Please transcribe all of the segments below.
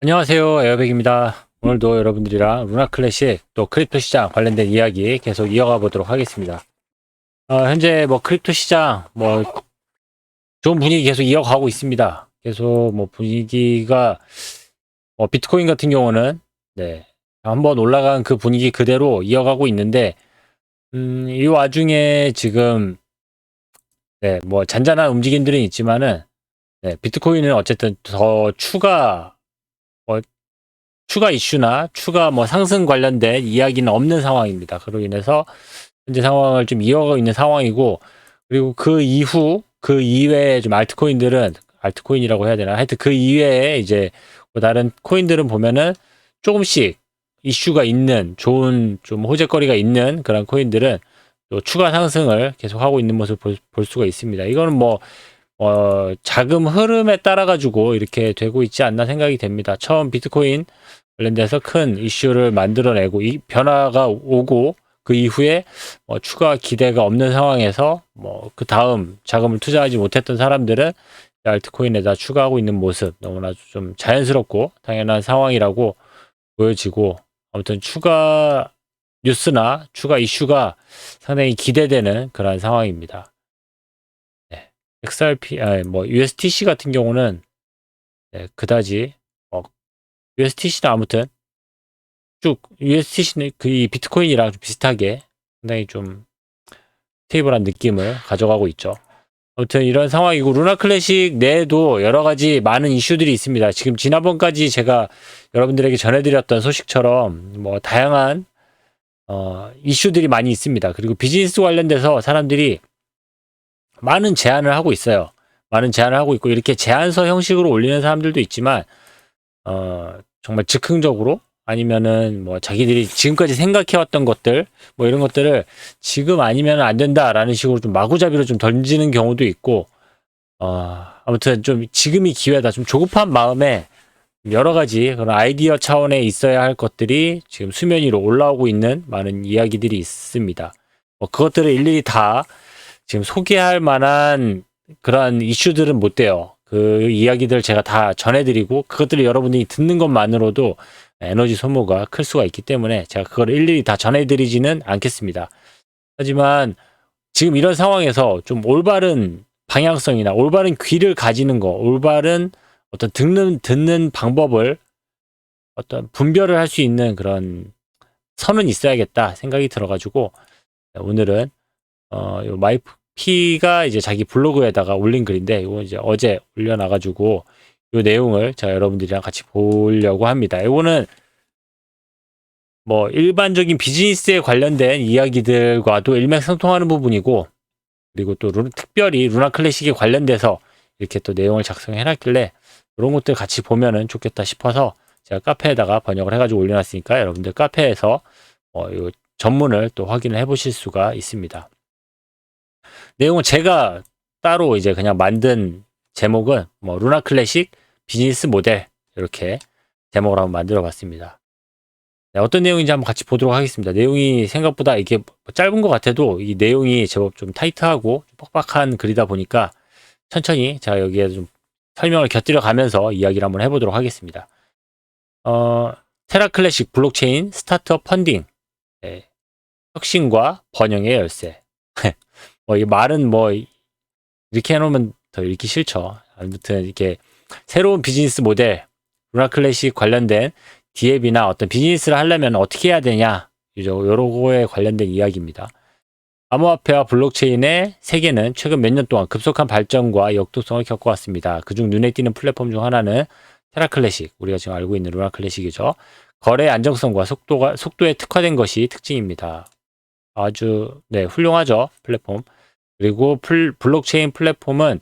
안녕하세요. 에어백입니다. 오늘도 여러분들이랑 루나 클래식 또 크립토 시장 관련된 이야기 계속 이어가 보도록 하겠습니다. 어, 현재 뭐 크립토 시장 뭐 좋은 분위기 계속 이어가고 있습니다. 계속 뭐 분위기가 뭐 비트코인 같은 경우는 네 한번 올라간 그 분위기 그대로 이어가고 있는데 음, 이 와중에 지금 네 뭐 잔잔한 움직임들은 있지만은 네, 비트코인은 어쨌든 더 추가 추가 이슈나 추가 뭐 상승 관련된 이야기는 없는 상황입니다. 그로 인해서 현재 상황을 좀 이어가고 있는 상황이고 그리고 그 이후 그 이외에 좀 알트코인들은 알트코인이라고 해야 되나 하여튼 그 이외에 이제 뭐 다른 코인들은 보면은 조금씩 이슈가 있는 좋은 좀 호재거리가 있는 그런 코인들은 또 추가 상승을 계속하고 있는 모습을 볼, 볼 수가 있습니다. 이거는 뭐 어, 자금 흐름에 따라 가지고 이렇게 되고 있지 않나 생각이 됩니다. 처음 비트코인 관련돼서 큰 이슈를 만들어내고 이 변화가 오고 그 이후에 뭐 추가 기대가 없는 상황에서 뭐 그 다음 자금을 투자하지 못했던 사람들은 알트코인에다 추가하고 있는 모습 너무나 좀 자연스럽고 당연한 상황이라고 보여지고 아무튼 추가 뉴스나 추가 이슈가 상당히 기대되는 그런 상황입니다. 네. XRP, 아니, 뭐 USTC 같은 경우는 네, 그다지 USTC는 아무튼 쭉 USTC는 그 이 비트코인이랑 좀 비슷하게 상당히 좀 스테이블한 느낌을 가져가고 있죠. 아무튼 이런 상황이고 루나 클래식 내에도 여러 가지 많은 이슈들이 있습니다. 지금 지난번까지 제가 여러분들에게 전해드렸던 소식처럼 뭐 다양한 어, 이슈들이 많이 있습니다. 그리고 비즈니스 관련돼서 사람들이 많은 제안을 하고 있어요. 많은 제안을 하고 있고 이렇게 제안서 형식으로 올리는 사람들도 있지만 어, 정말 즉흥적으로 아니면은 뭐 자기들이 지금까지 생각해왔던 것들 뭐 이런 것들을 지금 아니면 안 된다라는 식으로 좀 마구잡이로 좀 던지는 경우도 있고 어 아무튼 좀 지금이 기회다 좀 조급한 마음에 여러 가지 그런 아이디어 차원에 있어야 할 것들이 지금 수면 위로 올라오고 있는 많은 이야기들이 있습니다. 뭐 그것들을 일일이 다 지금 소개할 만한 그러한 이슈들은 못 돼요. 그 이야기들 제가 다 전해드리고 그것들을 여러분들이 듣는 것만으로도 에너지 소모가 클 수가 있기 때문에 제가 그걸 일일이 다 전해드리지는 않겠습니다. 하지만 지금 이런 상황에서 좀 올바른 방향성이나 올바른 귀를 가지는 거, 올바른 어떤 듣는 듣는 방법을 어떤 분별을 할 수 있는 그런 선은 있어야겠다 생각이 들어가지고 오늘은 어, 요 마이프 P가 이제 자기 블로그에다가 올린 글인데 이거 이제 어제 올려놔가지고 이 내용을 제가 여러분들이랑 같이 보려고 합니다. 이거는 뭐 일반적인 비즈니스에 관련된 이야기들과도 일맥상통하는 부분이고 그리고 또 루, 특별히 루나 클래식에 관련돼서 이렇게 또 내용을 작성해놨길래 이런 것들 같이 보면은 좋겠다 싶어서 제가 카페에다가 번역을 해가지고 올려놨으니까 여러분들 카페에서 어, 이 전문을 또 확인을 해보실 수가 있습니다. 내용은 제가 따로 이제 그냥 만든 제목은 뭐 루나 클래식 비즈니스 모델 이렇게 제목을 한번 만들어 봤습니다. 네, 어떤 내용인지 한번 같이 보도록 하겠습니다. 내용이 생각보다 이게 짧은 것 같아도 이 내용이 제법 좀 타이트하고 뻑뻑한 글이다 보니까 천천히 제가 여기에 좀 설명을 곁들여 가면서 이야기를 한번 해보도록 하겠습니다. 어, 테라 클래식 블록체인 스타트업 펀딩 네, 혁신과 번영의 열쇠 뭐 이 말은 뭐 이렇게 해놓으면 더 읽기 싫죠. 아무튼 이렇게 새로운 비즈니스 모델, 루나 클래식 관련된 디앱이나 어떤 비즈니스를 하려면 어떻게 해야 되냐, 여러 거에 관련된 이야기입니다. 암호화폐와 블록체인의 세계는 최근 몇 년 동안 급속한 발전과 역동성을 겪어왔습니다. 그중 눈에 띄는 플랫폼 중 하나는 테라클래식, 우리가 지금 알고 있는 루나 클래식이죠. 거래 안정성과 속도가, 속도에 특화된 것이 특징입니다. 아주, 네, 훌륭하죠. 플랫폼. 그리고 플, 블록체인 플랫폼은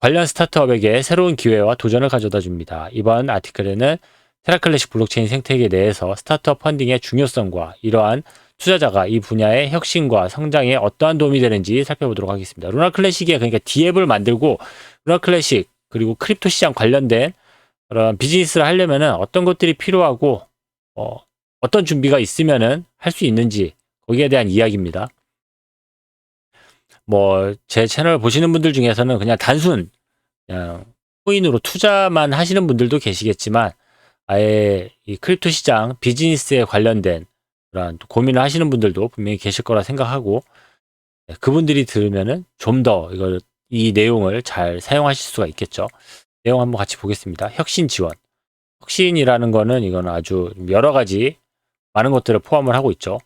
관련 스타트업에게 새로운 기회와 도전을 가져다 줍니다. 이번 아티클에는 테라클래식 블록체인 생태계 내에서 스타트업 펀딩의 중요성과 이러한 투자자가 이 분야의 혁신과 성장에 어떠한 도움이 되는지 살펴보도록 하겠습니다. 루나 클래식에 그러니까 디앱을 만들고 루나 클래식 그리고 크립토 시장 관련된 그런 비즈니스를 하려면은 어떤 것들이 필요하고 어, 어떤 준비가 있으면은 할 수 있는지 거기에 대한 이야기입니다. 뭐 제 채널 보시는 분들 중에서는 그냥 단순 그냥 코인으로 투자만 하시는 분들도 계시겠지만 아예 이 크립토 시장 비즈니스에 관련된 그런 고민을 하시는 분들도 분명히 계실 거라 생각하고 네, 그분들이 들으면은 좀 더 이걸 이 내용을 잘 사용하실 수가 있겠죠. 내용 한번 같이 보겠습니다. 혁신 지원. 혁신이라는 거는 이거는 아주 여러 가지 많은 것들을 포함을 하고 있죠.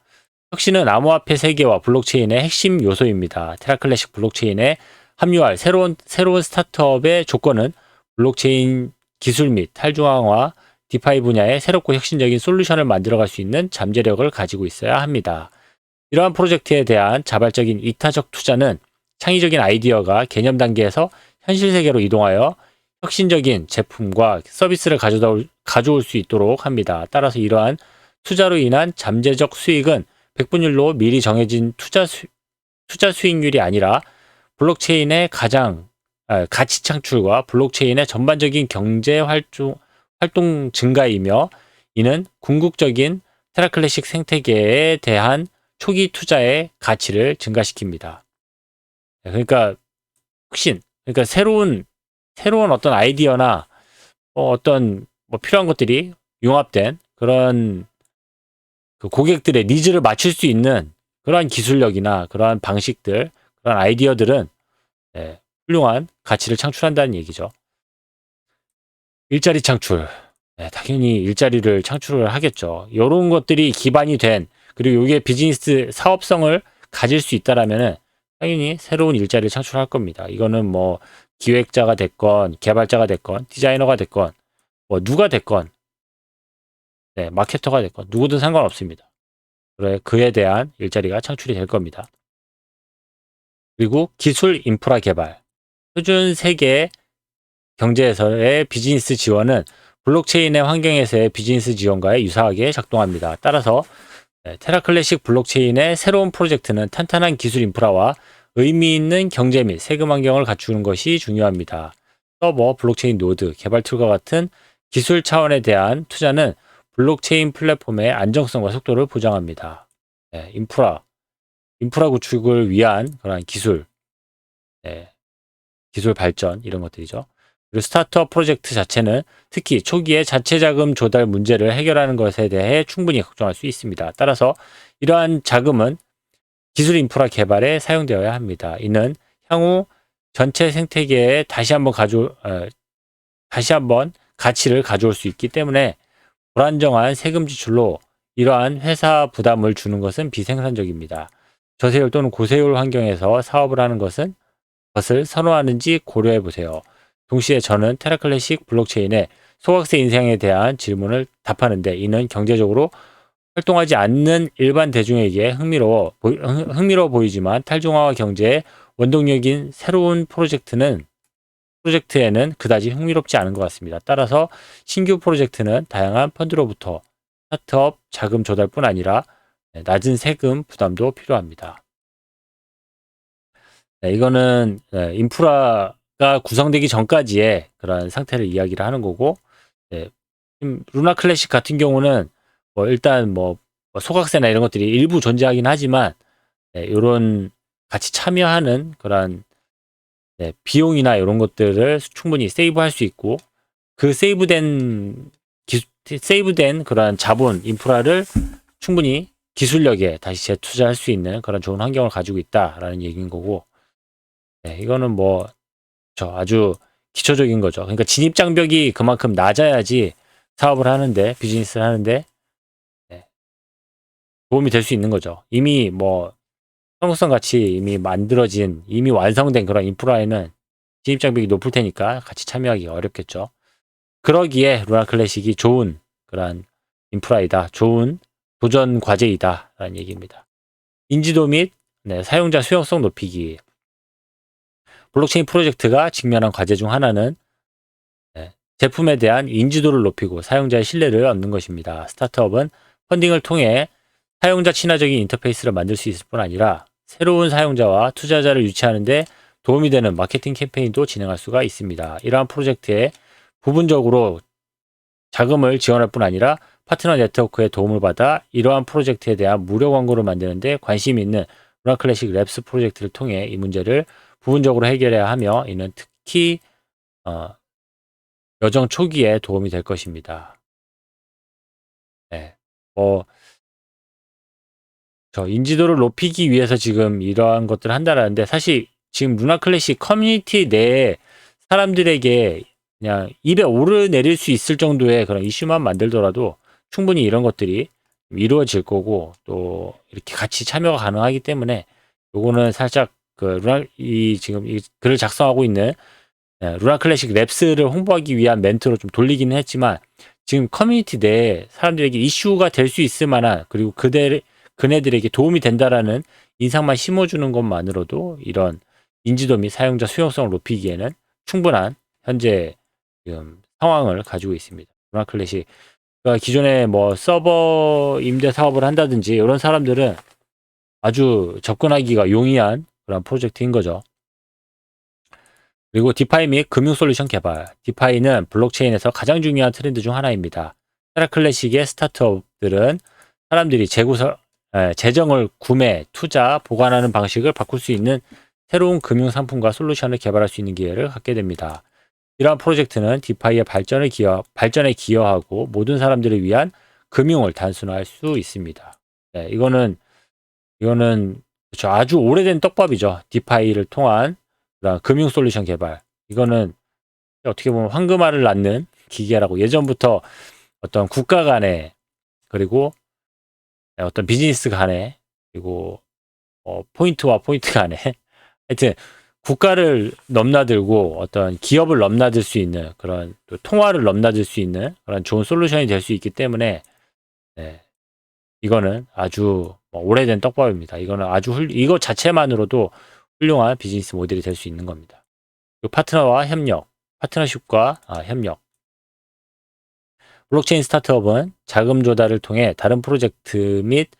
혁신은 암호화폐 세계와 블록체인의 핵심 요소입니다. 테라클래식 블록체인에 합류할 새로운 새로운 스타트업의 조건은 블록체인 기술 및 탈중앙화 디파이 분야에 새롭고 혁신적인 솔루션을 만들어갈 수 있는 잠재력을 가지고 있어야 합니다. 이러한 프로젝트에 대한 자발적인 이타적 투자는 창의적인 아이디어가 개념 단계에서 현실 세계로 이동하여 혁신적인 제품과 서비스를 가져올, 가져올 수 있도록 합니다. 따라서 이러한 투자로 인한 잠재적 수익은 백분율로 미리 정해진 투자, 수, 투자 수익률이 아니라 블록체인의 가장 아, 가치 창출과 블록체인의 전반적인 경제 활동, 활동 증가이며 이는 궁극적인 테라클래식 생태계에 대한 초기 투자의 가치를 증가시킵니다. 그러니까 혁신, 그러니까 새로운 새로운 어떤 아이디어나 뭐 어떤 뭐 필요한 것들이 융합된 그런 그 고객들의 니즈를 맞출 수 있는 그러한 기술력이나 그러한 방식들, 그런 아이디어들은 네, 훌륭한 가치를 창출한다는 얘기죠. 일자리 창출. 네, 당연히 일자리를 창출을 하겠죠. 이런 것들이 기반이 된 그리고 이게 비즈니스 사업성을 가질 수 있다라면은 당연히 새로운 일자리를 창출할 겁니다. 이거는 뭐 기획자가 됐건 개발자가 됐건 디자이너가 됐건 뭐 누가 됐건 네, 마케터가 됐건 누구든 상관없습니다. 그래 그에 대한 일자리가 창출이 될 겁니다. 그리고 기술 인프라 개발. 표준 세계 경제에서의 비즈니스 지원은 블록체인의 환경에서의 비즈니스 지원과에 유사하게 작동합니다. 따라서 네, 테라클래식 블록체인의 새로운 프로젝트는 탄탄한 기술 인프라와 의미 있는 경제 및 세금 환경을 갖추는 것이 중요합니다. 서버, 블록체인 노드, 개발 툴과 같은 기술 차원에 대한 투자는 블록체인 플랫폼의 안정성과 속도를 보장합니다. 네, 인프라, 인프라 구축을 위한 그런 기술, 네, 기술 발전 이런 것들이죠. 그리고 스타트업 프로젝트 자체는 특히 초기에 자체 자금 조달 문제를 해결하는 것에 대해 충분히 걱정할 수 있습니다. 따라서 이러한 자금은 기술 인프라 개발에 사용되어야 합니다. 이는 향후 전체 생태계에 다시 한번 가져 어, 다시 한번 가치를 가져올 수 있기 때문에 불안정한 세금 지출로 이러한 회사 부담을 주는 것은 비생산적입니다. 저세율 또는 고세율 환경에서 사업을 하는 것은 것을 선호하는지 고려해 보세요. 동시에 저는 테라클래식 블록체인의 소각세 인생에 대한 질문을 답하는데 이는 경제적으로 활동하지 않는 일반 대중에게 흥미로워, 흥미로워 보이지만 탈중화와 경제의 원동력인 새로운 프로젝트는 프로젝트에는 그다지 흥미롭지 않은 것 같습니다. 따라서 신규 프로젝트는 다양한 펀드로부터 스타트업 자금 조달뿐 아니라 네, 낮은 세금 부담도 필요합니다. 네, 이거는 네, 인프라가 구성되기 전까지의 그런 상태를 이야기를 하는 거고 네, 루나 클래식 같은 경우는 뭐 일단 뭐, 뭐 소각세나 이런 것들이 일부 존재하긴 하지만 네, 이런 같이 참여하는 그런 네, 비용이나 이런 것들을 충분히 세이브할 수 있고 그 세이브된 기, 세이브된 그런 자본 인프라를 충분히 기술력에 다시 재투자할 수 있는 그런 좋은 환경을 가지고 있다라는 얘기인 거고 네, 이거는 뭐 저 아주 기초적인 거죠. 그러니까 진입 장벽이 그만큼 낮아야지 사업을 하는데 비즈니스를 하는데 네, 도움이 될 수 있는 거죠. 이미 뭐 성숙성 같이 이미 만들어진 이미 완성된 그런 인프라에는 진입 장벽이 높을 테니까 같이 참여하기 어렵겠죠. 그러기에 루나 클래식이 좋은 그런 인프라이다. 좋은 도전 과제이다. 라는 얘기입니다. 인지도 및 네, 사용자 수용성 높이기. 블록체인 프로젝트가 직면한 과제 중 하나는 네, 제품에 대한 인지도를 높이고 사용자의 신뢰를 얻는 것입니다. 스타트업은 펀딩을 통해 사용자 친화적인 인터페이스를 만들 수 있을 뿐 아니라 새로운 사용자와 투자자를 유치하는데 도움이 되는 마케팅 캠페인도 진행할 수가 있습니다. 이러한 프로젝트에 부분적으로 자금을 지원할 뿐 아니라 파트너 네트워크의 도움을 받아 이러한 프로젝트에 대한 무료 광고를 만드는데 관심이 있는 루나 클래식 랩스 프로젝트를 통해 이 문제를 부분적으로 해결해야 하며 이는 특히 어, 여정 초기에 도움이 될 것입니다. 네. 뭐, 저 인지도를 높이기 위해서 지금 이러한 것들을 한다라는데 사실 지금 루나 클래식 커뮤니티 내에 사람들에게 그냥 입에 오르내릴 수 있을 정도의 그런 이슈만 만들더라도 충분히 이런 것들이 이루어질 거고 또 이렇게 같이 참여가 가능하기 때문에 요거는 살짝 그 루나 이 지금 이 글을 작성하고 있는 예, 루나 클래식 랩스를 홍보하기 위한 멘트로 좀 돌리기는 했지만 지금 커뮤니티 내에 사람들에게 이슈가 될 수 있을 만한 그리고 그들 그네들에게 도움이 된다라는 인상만 심어주는 것만으로도 이런 인지도 및 사용자 수용성을 높이기에는 충분한 현재 지금 상황을 가지고 있습니다. 루나 클래식 그러니까 기존에 뭐 서버 임대 사업을 한다든지 이런 사람들은 아주 접근하기가 용이한 그런 프로젝트인 거죠. 그리고 디파이 및 금융 솔루션 개발. 디파이는 블록체인에서 가장 중요한 트렌드 중 하나입니다. 테라 클래식의 스타트업들은 사람들이 재구설, 에, 재정을 구매, 투자, 보관하는 방식을 바꿀 수 있는 새로운 금융 상품과 솔루션을 개발할 수 있는 기회를 갖게 됩니다. 이러한 프로젝트는 디파이의 발전을 기여, 발전에 기여하고 모든 사람들을 위한 금융을 단순화할 수 있습니다. 네, 이거는 이거는 그렇죠. 아주 오래된 떡밥이죠. 디파이를 통한 그다음 금융 솔루션 개발. 이거는 어떻게 보면 황금알을 낳는 기계라고 예전부터 어떤 국가 간에 그리고 어떤 비즈니스 간에 그리고 어, 포인트와 포인트 간에 하여튼 국가를 넘나들고 어떤 기업을 넘나들 수 있는 그런 또 통화를 넘나들 수 있는 그런 좋은 솔루션이 될 수 있기 때문에 네, 이거는 아주 뭐 오래된 떡밥입니다. 이거는 아주 훌, 이거 자체만으로도 훌륭한 비즈니스 모델이 될 수 있는 겁니다. 파트너와 협력, 파트너십과 아, 협력. 블록체인 스타트업은 자금 조달을 통해 다른 프로젝트 및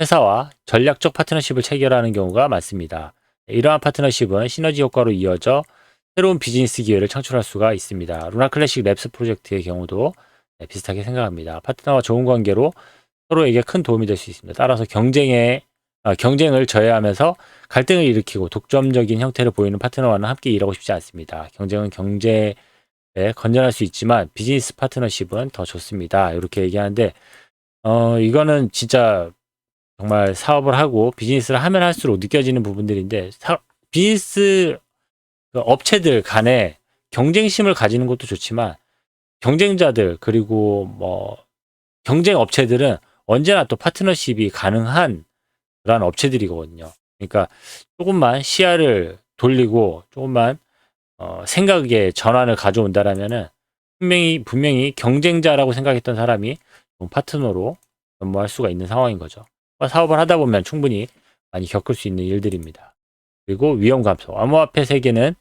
회사와 전략적 파트너십을 체결하는 경우가 많습니다. 이러한 파트너십은 시너지 효과로 이어져 새로운 비즈니스 기회를 창출할 수가 있습니다. 루나 클래식 랩스 프로젝트의 경우도 네, 비슷하게 생각합니다. 파트너와 좋은 관계로 서로에게 큰 도움이 될 수 있습니다. 따라서 경쟁에 아, 경쟁을 저해하면서 갈등을 일으키고 독점적인 형태를 보이는 파트너와는 함께 일하고 싶지 않습니다. 경쟁은 경제 에 건전할 수 있지만 비즈니스 파트너십은 더 좋습니다. 이렇게 얘기하는데 어 이거는 진짜 정말 사업을 하고 비즈니스를 하면 할수록 느껴지는 부분들인데 사, 비즈니스 그 업체들 간에 경쟁심을 가지는 것도 좋지만 경쟁자들 그리고 뭐 경쟁 업체들은 언제나 또 파트너십이 가능한 그런 업체들이거든요. 그러니까 조금만 시야를 돌리고 조금만 어, 생각의 전환을 가져온다라면은 분명히 분명히 경쟁자라고 생각했던 사람이 파트너로 연모할 수가 있는 상황인 거죠. 사업을 하다 보면 충분히 많이 겪을 수 있는 일들입니다. 그리고 위험 감소. 암호화폐 세계는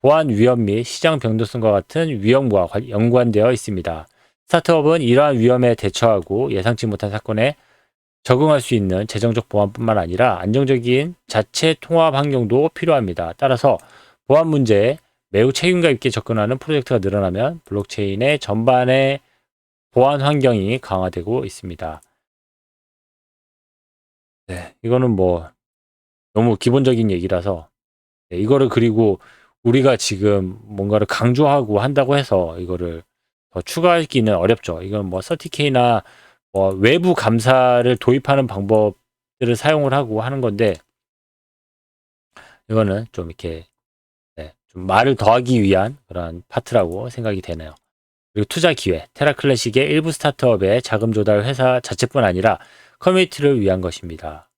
보안 위험 및 시장 변동성과 같은 위험과 연관되어 있습니다. 스타트업은 이러한 위험에 대처하고 예상치 못한 사건에 적응할 수 있는 재정적 보안뿐만 아니라 안정적인 자체 통합 환경도 필요합니다. 따라서 보안 문제에 매우 책임감 있게 접근하는 프로젝트가 늘어나면 블록체인의 전반의 보안 환경이 강화되고 있습니다. 네, 이거는 뭐 너무 기본적인 얘기라서 네, 이거를 그리고 우리가 지금 뭔가를 강조하고 한다고 해서 이거를 더 추가하기는 어렵죠. 이건 뭐 서티케이나 뭐 외부 감사를 도입하는 방법들을 사용을 하고 하는 건데 이거는 좀 이렇게 네, 좀 말을 더하기 위한 그런 파트라고 생각이 되네요. 그리고 투자 기회, 테라 클래식의 일부 스타트업의 자금 조달 회사 자체뿐 아니라 커뮤니티를 위한 것입니다.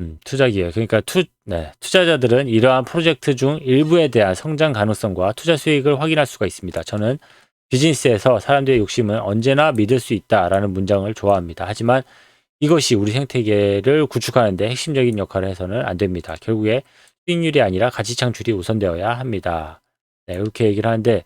음, 투자 기회. 그러니까 투, 네, 투자자들은 이러한 프로젝트 중 일부에 대한 성장 가능성과 투자 수익을 확인할 수가 있습니다. 저는 비즈니스에서 사람들의 욕심은 언제나 믿을 수 있다라는 문장을 좋아합니다. 하지만 이것이 우리 생태계를 구축하는 데 핵심적인 역할을 해서는 안 됩니다. 결국에 수익률이 아니라 가치 창출이 우선되어야 합니다. 네, 이렇게 얘기를 하는데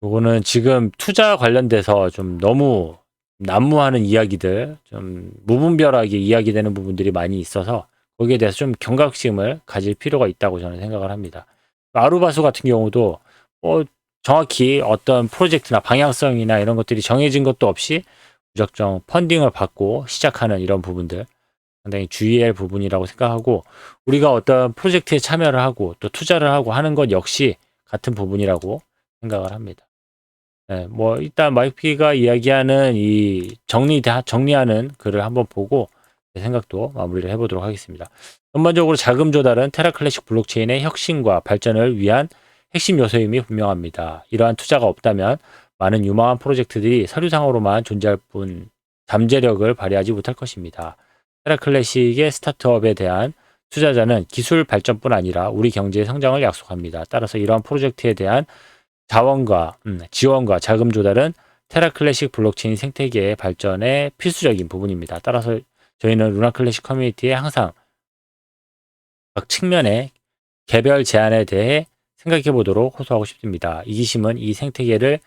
이거는 지금 투자 관련돼서 좀 너무 난무하는 이야기들, 좀 무분별하게 이야기되는 부분들이 많이 있어서 거기에 대해서 좀 경각심을 가질 필요가 있다고 저는 생각을 합니다. 아루바수 같은 경우도 뭐 정확히 어떤 프로젝트나 방향성이나 이런 것들이 정해진 것도 없이 무작정 펀딩을 받고 시작하는 이런 부분들 상당히 주의해야 할 부분이라고 생각하고 우리가 어떤 프로젝트에 참여를 하고 또 투자를 하고 하는 것 역시 같은 부분이라고 생각을 합니다. 네, 뭐 일단 마이피가 이야기하는 이 정리 정리하는 글을 한번 보고 제 생각도 마무리를 해보도록 하겠습니다. 전반적으로 자금 조달은 테라 클래식 블록체인의 혁신과 발전을 위한 핵심 요소임이 분명합니다. 이러한 투자가 없다면 많은 유망한 프로젝트들이 서류상으로만 존재할 뿐 잠재력을 발휘하지 못할 것입니다. 테라 클래식의 스타트업에 대한 투자자는 기술 발전뿐 아니라 우리 경제의 성장을 약속합니다. 따라서 이러한 프로젝트에 대한 자원과 음, 지원과 자금 조달은 테라 클래식 블록체인 생태계의 발전에 필수적인 부분입니다. 따라서 저희는 루나 클래식 커뮤니티에 항상 각 측면의 개별 제안에 대해 생각해 보도록 호소하고 싶습니다. 이기심은 이 생태계를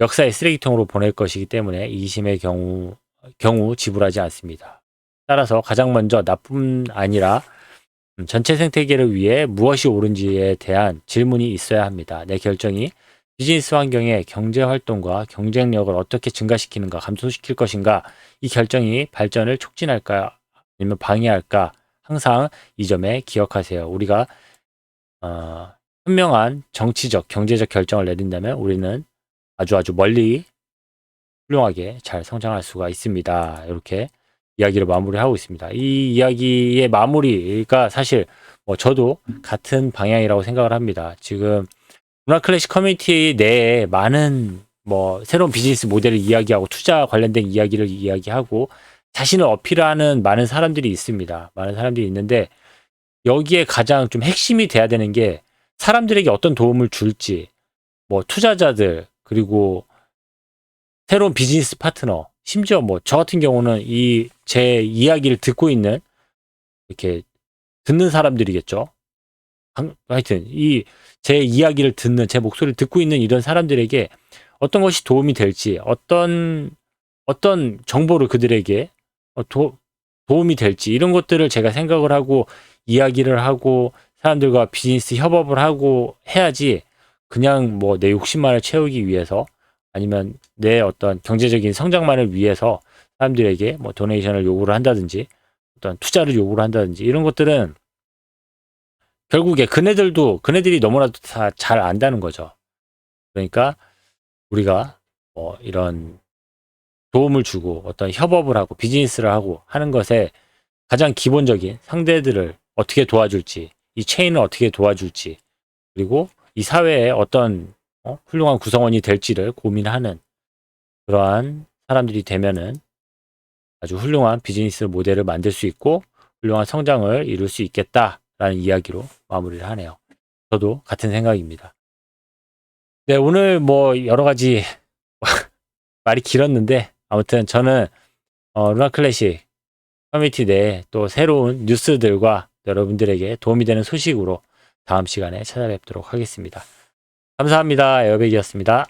역사의 쓰레기통으로 보낼 것이기 때문에 이기심의 경우 경우 지불하지 않습니다. 따라서 가장 먼저 나뿐 아니라 음, 전체 생태계를 위해 무엇이 옳은지에 대한 질문이 있어야 합니다. 내 결정이 비즈니스 환경의 경제 활동과 경쟁력을 어떻게 증가시키는가, 감소시킬 것인가, 이 결정이 발전을 촉진할까, 아니면 방해할까, 항상 이 점에 기억하세요. 우리가 어, 현명한 정치적, 경제적 결정을 내린다면 우리는 아주 아주 멀리 훌륭하게 잘 성장할 수가 있습니다. 이렇게 이야기를 마무리하고 있습니다. 이 이야기의 마무리가 사실 뭐 저도 같은 방향이라고 생각을 합니다. 지금 문화 클래식 커뮤니티 내에 많은 뭐 새로운 비즈니스 모델을 이야기하고 투자 관련된 이야기를 이야기하고 자신을 어필하는 많은 사람들이 있습니다. 많은 사람들이 있는데 여기에 가장 좀 핵심이 돼야 되는 게 사람들에게 어떤 도움을 줄지 뭐 투자자들 그리고 새로운 비즈니스 파트너 심지어 뭐 저 같은 경우는 이 제 이야기를 듣고 있는 이렇게 듣는 사람들이겠죠. 하여튼 이 제 이야기를 듣는 제 목소리를 듣고 있는 이런 사람들에게 어떤 것이 도움이 될지 어떤 어떤 정보를 그들에게 어, 도, 도움이 될지 이런 것들을 제가 생각을 하고 이야기를 하고 사람들과 비즈니스 협업을 하고 해야지 그냥 뭐 내 욕심만을 채우기 위해서 아니면 내 어떤 경제적인 성장만을 위해서 사람들에게 뭐 도네이션을 요구를 한다든지 어떤 투자를 요구를 한다든지 이런 것들은 결국에 그네들도 그네들이 너무나도 다 잘 안다는 거죠. 그러니까 우리가 뭐 이런 도움을 주고 어떤 협업을 하고 비즈니스를 하고 하는 것에 가장 기본적인 상대들을 어떻게 도와줄지 이 체인을 어떻게 도와줄지 그리고 이 사회에 어떤 어? 훌륭한 구성원이 될지를 고민하는 그러한 사람들이 되면은 아주 훌륭한 비즈니스 모델을 만들 수 있고 훌륭한 성장을 이룰 수 있겠다라는 이야기로 마무리를 하네요. 저도 같은 생각입니다. 네, 오늘 뭐 여러 가지 말이 길었는데 아무튼 저는 어, 루나 클래식 커뮤니티 내에 또 새로운 뉴스들과 여러분들에게 도움이 되는 소식으로 다음 시간에 찾아뵙도록 하겠습니다. 감사합니다. 에어백이었습니다.